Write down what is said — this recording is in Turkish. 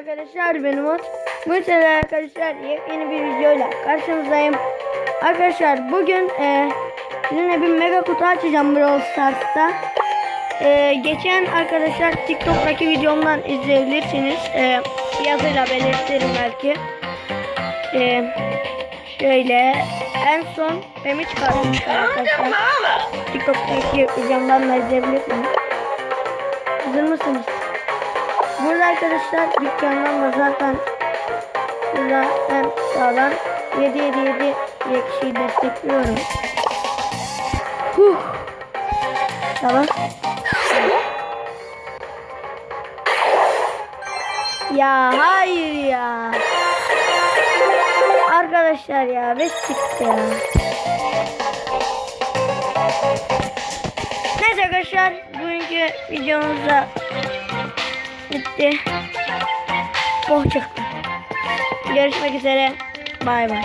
arkadaşlar ben Umut. Bu sefer arkadaşlar yepyeni bir videoyla karşınızdayım. Arkadaşlar bugün e, sizinle bir mega kutu açacağım Brawl Stars'ta. E, geçen arkadaşlar TikTok'taki videomdan izleyebilirsiniz. E, yazıyla belirtirim belki. E, şöyle en son Memi çıkartmış arkadaşlar. TikTok'taki videomdan da izleyebilirsiniz. Hazır mısınız? Arkadaşlar dükkandan da zaten burada en sağdan 777 diye kişiyi destekliyorum. Huh. Tamam. Ya hayır ya. Arkadaşlar ya beş çıktı ya. Neyse arkadaşlar bugünkü videomuzda bitti. Oh çıktı. Görüşmek üzere. Bay bay.